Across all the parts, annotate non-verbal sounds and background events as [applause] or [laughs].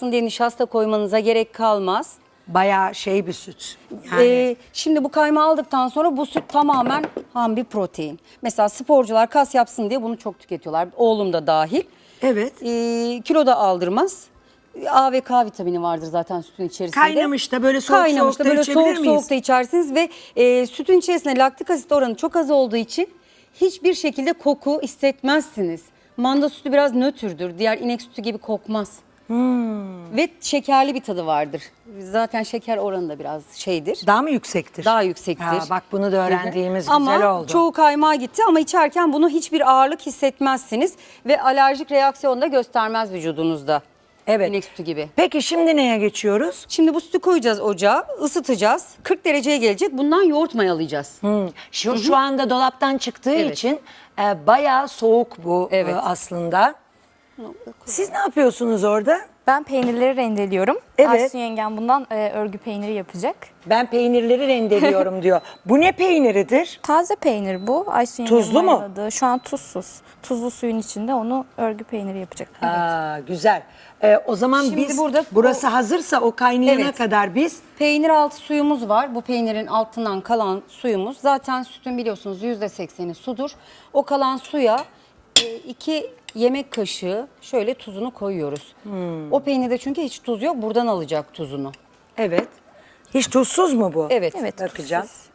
diye nişasta koymanıza gerek kalmaz. Bayağı şey bir süt. Yani Ee, şimdi bu kaymağı aldıktan sonra bu süt tamamen ham bir protein. Mesela sporcular kas yapsın diye bunu çok tüketiyorlar. Oğlum da dahil. evet. Ee, kilo da aldırmaz. A ve K vitamini vardır zaten sütün içerisinde. Kaynamış da böyle soğuk soğuk da da böyle içebilir soğuk miyiz? soğuk da içersiniz ve e, sütün içerisinde laktik asit oranı çok az olduğu için hiçbir şekilde koku hissetmezsiniz. Manda sütü biraz nötrdür. Diğer inek sütü gibi kokmaz. Hmm. Ve şekerli bir tadı vardır. Zaten şeker oranı da biraz şeydir. Daha mı yüksektir? Daha yüksektir. Ha, bak bunu da öğrendiğimiz ama güzel oldu. çoğu kaymağa gitti ama içerken bunu hiçbir ağırlık hissetmezsiniz ve alerjik reaksiyon da göstermez vücudunuzda. Evet. İnek sütü gibi. Peki şimdi neye geçiyoruz? Şimdi bu sütü koyacağız ocağa, ısıtacağız. 40 dereceye gelecek. Bundan yoğurt mayalayacağız. Hmm, Şu, şu anda dolaptan çıktığı Evet. için e, bayağı soğuk bu e, Evet. aslında. Siz ne yapıyorsunuz orada? Ben peynirleri rendeliyorum. Evet. Aysun yengem bundan e, örgü peyniri yapacak. Ben peynirleri rendeliyorum [laughs] diyor. Bu ne peyniridir? Taze peynir bu. Aysun yengem Tuzlu mu? mayaladı. Şu an tuzsuz. Tuzlu suyun içinde onu örgü peyniri yapacak. Aa, güzel. E, o zaman Şimdi biz burada burası hazırsa o kaynayana Evet. kadar biz Peynir altı suyumuz var. Bu peynirin altından kalan suyumuz. Zaten sütün biliyorsunuz %80'i sudur. O kalan suya e, iki yemek kaşığı şöyle tuzunu koyuyoruz. O peynirde çünkü hiç tuz yok. Buradan alacak tuzunu. evet. Hiç tuzsuz mu bu? Evet. Evet. Bakacağım. tuzsuz.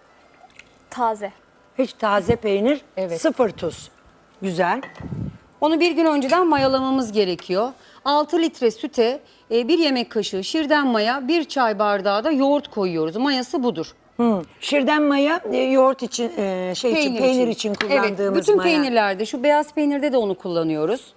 Taze. Hiç taze peynir, Evet. sıfır tuz. Güzel. Onu bir gün önceden mayalamamız gerekiyor. 6 litre süte e, bir yemek kaşığı şirden maya, bir çay bardağı da yoğurt koyuyoruz. Mayası budur. Hı. Şirden maya e, yoğurt için e, şey için peynir için kullandığımız Evet, bütün maya. peynirlerde şu beyaz peynirde de onu kullanıyoruz.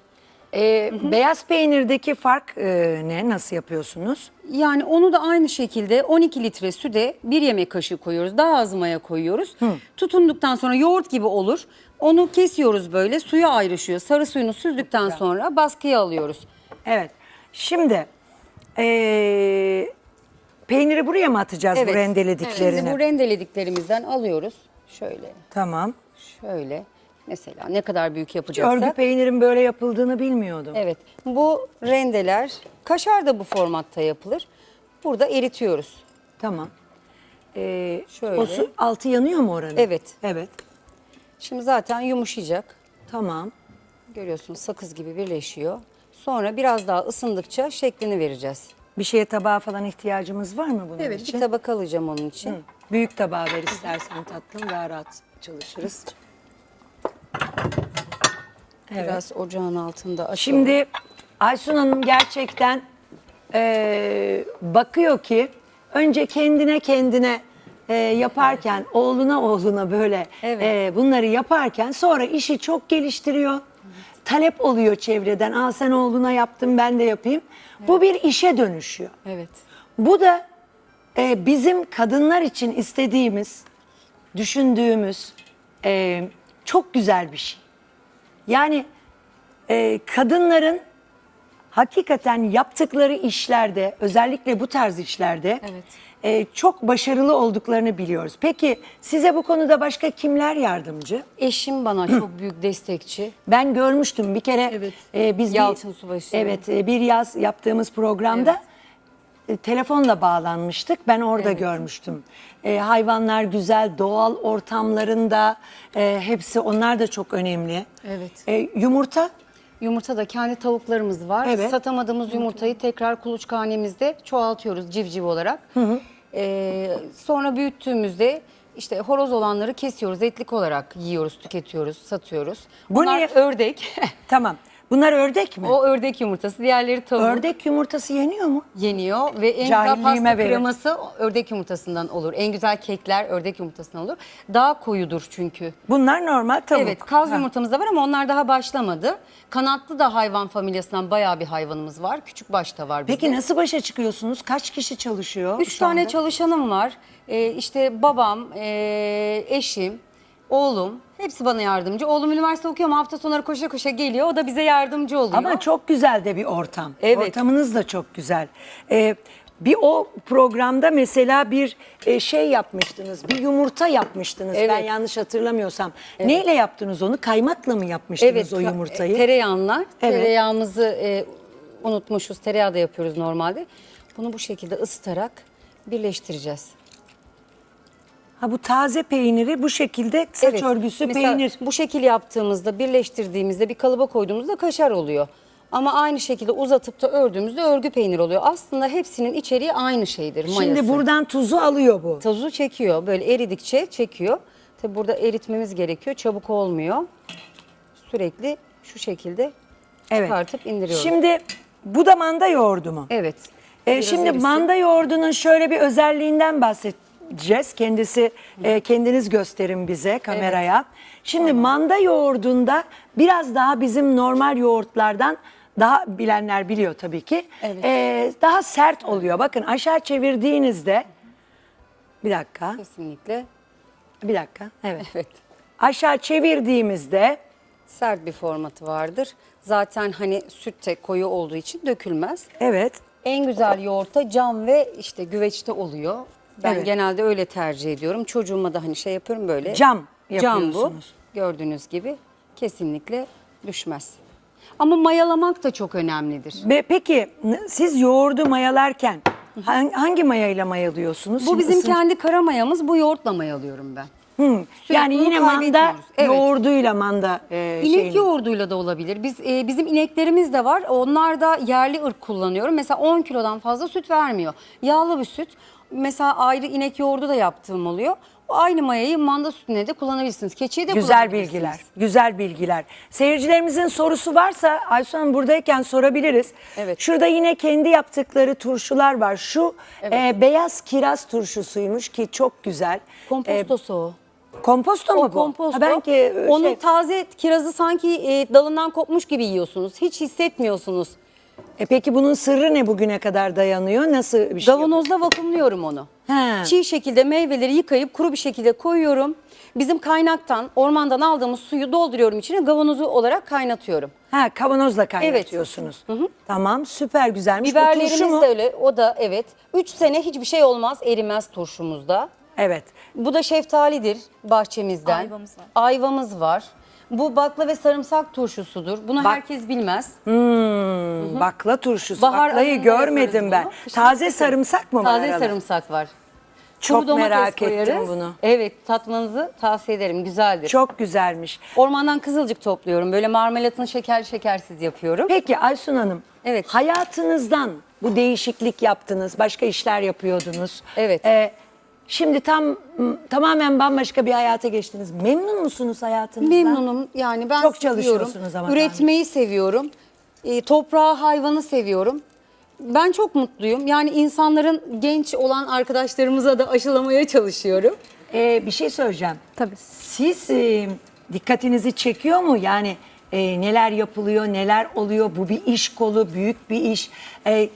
E, beyaz peynirdeki fark e, ne? Nasıl yapıyorsunuz? Yani onu da aynı şekilde 12 litre süde bir yemek kaşığı koyuyoruz. Daha az maya koyuyoruz. Tutunduktan sonra yoğurt gibi olur. Onu kesiyoruz böyle suya ayrışıyor. Sarı suyunu süzdükten sonra baskıya alıyoruz. Evet. Şimdi e, peyniri buraya mı atacağız bu rendelediklerini? Şimdi bu rendelediklerimizden alıyoruz. Şöyle, Tamam. şöyle. Mesela ne kadar büyük yapacaksak. Örgü peynirin böyle yapıldığını bilmiyordum. Evet. Bu rendeler, kaşar da bu formatta yapılır. Burada eritiyoruz. Tamam. E, Şöyle. O su, altı yanıyor mu oranın? Evet. Evet. Şimdi zaten yumuşayacak. Tamam. Görüyorsunuz sakız gibi birleşiyor. Sonra biraz daha ısındıkça şeklini vereceğiz. Bir şeye tabağa falan ihtiyacımız var mı bunun Evet, için? bir tabak alacağım onun için. Hı. Büyük tabağı ver istersen tatlım daha rahat çalışırız. Biraz ocağın altında açalım. Şimdi Aysun Hanım gerçekten eee, bakıyor ki önce kendine kendine eee, yaparken oğluna oğluna böyle Evet. eee, bunları yaparken sonra işi çok geliştiriyor. Talep oluyor çevreden. Aa sen oğluna yaptın ben de yapayım. Bu bir işe dönüşüyor. Evet. Bu da e, bizim kadınlar için istediğimiz, düşündüğümüz e, çok güzel bir şey. Yani e, kadınların hakikaten yaptıkları işlerde, özellikle bu tarz işlerde Evet. e, çok başarılı olduklarını biliyoruz. Peki size bu konuda başka kimler yardımcı? Eşim bana [clears throat] çok büyük destekçi. Ben görmüştüm bir kere Evet. e, biz bir- Yalçın Subaşı. Evet e, bir yaz yaptığımız programda e, telefonla bağlanmıştık. Ben orada görmüştüm. E, hayvanlar güzel doğal ortamlarında e, hepsi onlar da çok önemli. Evet. E, yumurta Yumurta da kendi tavuklarımız var. Evet. Satamadığımız yumurtayı tekrar kuluçkanemizde çoğaltıyoruz civciv olarak. Ee, sonra büyüttüğümüzde işte horoz olanları kesiyoruz. Etlik olarak yiyoruz, tüketiyoruz, satıyoruz. Bu Bunlar ne? ördek. tamam. Bunlar ördek mi? o ördek yumurtası. Diğerleri tavuk. Ördek yumurtası yeniyor mu? yeniyor ve en güzel pasta verin. kreması ördek yumurtasından olur. En güzel kekler ördek yumurtasından olur. Daha koyudur çünkü. Bunlar normal tavuk. Evet kaz Ha. yumurtamız da var ama onlar daha başlamadı. Kanatlı da hayvan familyasından bayağı bir hayvanımız var. Küçük baş da var bizde. Peki nasıl başa çıkıyorsunuz? Kaç kişi çalışıyor? Üç tane anda? çalışanım var. Ee, işte babam, ee, eşim, oğlum hepsi bana yardımcı. Oğlum üniversite okuyor ama hafta sonları koşa koşa geliyor. O da bize yardımcı oluyor. Ama çok güzel de bir ortam. Evet. Ortamınız da çok güzel. Ee, bir o programda mesela bir e, şey yapmıştınız. Bir yumurta yapmıştınız. Ben Evet. yanlış hatırlamıyorsam. Neyle yaptınız onu? Kaymakla mı yapmıştınız o ka- yumurtayı? Tereyağınla Evet. tereyağımızı e, unutmuşuz. Tereyağı da yapıyoruz normalde. Bunu bu şekilde ısıtarak birleştireceğiz. Ha bu taze peyniri bu şekilde saç Evet, örgüsü mesela peynir. Bu şekil yaptığımızda, birleştirdiğimizde bir kalıba koyduğumuzda kaşar oluyor. Ama aynı şekilde uzatıp da ördüğümüzde örgü peynir oluyor. Aslında hepsinin içeriği aynı şeydir. Mayası. Şimdi buradan tuzu alıyor bu. Tozu çekiyor. Böyle eridikçe çekiyor. Tabi burada eritmemiz gerekiyor. Çabuk olmuyor. Sürekli şu şekilde Evet. çıkartıp indiriyoruz. Şimdi bu da manda yoğurdu mu? evet. Ee, Biraz şimdi erisi. manda yoğurdunun şöyle bir özelliğinden bahsedeceğiz. Kendisi e, kendiniz gösterin bize kameraya. Şimdi manda yoğurdunda biraz daha bizim normal yoğurtlardan daha bilenler biliyor tabii ki. Evet. e, daha sert oluyor. Bakın aşağı çevirdiğinizde bir dakika. Kesinlikle. Bir dakika. Evet. Evet. Aşağı çevirdiğimizde Sert bir formatı vardır. Zaten hani süt de koyu olduğu için dökülmez. evet. En güzel yoğurtta cam ve işte güveçte oluyor. Ben Evet. genelde öyle tercih ediyorum. Çocuğuma da hani şey yapıyorum böyle. Cam Cam bu. yapıyorsunuz. Gördüğünüz gibi kesinlikle düşmez. Ama mayalamak da çok önemlidir. Be, peki n- siz yoğurdu mayalarken han- hangi mayayla mayalıyorsunuz? Bu Şimdi bizim ısın- kendi kara mayamız. Bu yoğurtla mayalıyorum ben. Hı, Sürekli Yani bunu yine manda. Evet. yoğurduyla manda e, İnek şeyini- yoğurduyla da olabilir. Biz e, bizim ineklerimiz de var. Onlar da yerli ırk kullanıyorum. Mesela 10 kilodan fazla süt vermiyor. Yağlı bir süt. Mesela ayrı inek yoğurdu da yaptığım oluyor. O aynı mayayı manda sütüne de kullanabilirsiniz. Keçiye de Güzel kullanabilirsiniz. bilgiler, güzel bilgiler. Seyircilerimizin sorusu varsa Aysun Hanım buradayken sorabiliriz. Evet. Şurada yine kendi yaptıkları turşular var. Şu e, beyaz kiraz turşusuymuş ki çok güzel. Kompostosu o. E, komposto mu O bu? komposto. Ha, ben ki e, Onun şey- taze kirazı sanki e, dalından kopmuş gibi yiyorsunuz. Hiç hissetmiyorsunuz. E, peki bunun sırrı ne bugüne kadar dayanıyor? Nasıl bir şey? Kavanozda vakumluyorum onu. He. Çiğ şekilde meyveleri yıkayıp kuru bir şekilde koyuyorum. Bizim kaynaktan, ormandan aldığımız suyu dolduruyorum içine kavanozu olarak kaynatıyorum. Ha kavanozla kaynatıyorsunuz. Tamam süper güzelmiş. Bu Biberlerimiz turşu mu? de öyle. O da evet. 3 sene hiçbir şey olmaz, erimez turşumuzda. Evet. Bu da şeftalidir bahçemizden. Ayvamız var. Ayvamız var. Bu bakla ve sarımsak turşusudur. Bunu Bak- herkes bilmez. Hmm, bakla turşusu. Bahar Baklayı ayında görmedim yaparız ben. bunu. Kışın Taze yaparız. sarımsak mı var? Taze arada? sarımsak var. Çok Kuru domates merak ettim koyarız. bunu. Evet tatmanızı tavsiye ederim. Güzeldir. Çok güzelmiş. Ormandan kızılcık topluyorum. Böyle marmelatını şeker şekersiz yapıyorum. Peki Aysun Hanım. Evet. Hayatınızdan bu değişiklik yaptınız. Başka işler yapıyordunuz. Evet. Ee, şimdi tam tamamen bambaşka bir hayata geçtiniz. Memnun musunuz hayatınızdan? Memnunum. Yani ben Çok seviyorum. çalışıyorsunuz ama Üretmeyi seviyorum. E, toprağı, hayvanı seviyorum. Ben çok mutluyum. Yani insanların genç olan arkadaşlarımıza da aşılamaya çalışıyorum. Ee, bir şey söyleyeceğim. Tabii. Siz e, dikkatinizi çekiyor mu? Yani e, neler yapılıyor, neler oluyor? Bu bir iş kolu, büyük bir iş. E,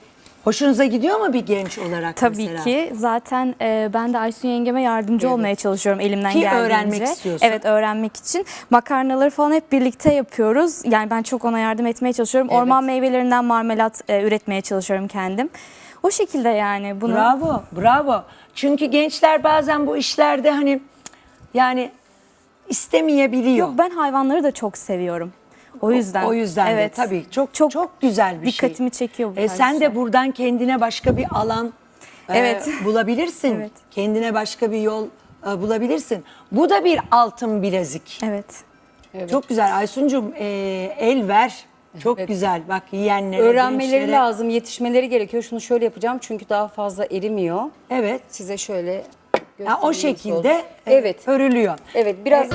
hoşunuza gidiyor mu bir genç olarak Tabii mesela? ki. Zaten e, ben de Aysun yengeme yardımcı olmaya çalışıyorum elimden Ki geldiğince. öğrenmek istiyorsun. Evet öğrenmek için. Makarnaları falan hep birlikte yapıyoruz. Yani ben çok ona yardım etmeye çalışıyorum. Orman meyvelerinden marmelat e, üretmeye çalışıyorum kendim. O şekilde yani bunu. Bravo, bravo. Çünkü gençler bazen bu işlerde hani yani istemeyebiliyor. Yok ben hayvanları da çok seviyorum. O yüzden. O yüzden evet. de tabii çok çok, Çok güzel bir şey. dikkatimi çekiyor bu E, sen de buradan kendine başka bir alan e, Evet. bulabilirsin. [laughs] Evet. Kendine başka bir yol e, bulabilirsin. Bu da bir altın bilezik. Evet. Çok güzel Aysuncuğum e, el ver. Çok Evet. güzel. Bak yiyenlere, Öğrenmeleri gençlere. lazım, yetişmeleri gerekiyor. Şunu şöyle yapacağım çünkü daha fazla erimiyor. Evet. Size şöyle Ha, göstereyim o nasıl şekilde e, Evet. örülüyor. Evet biraz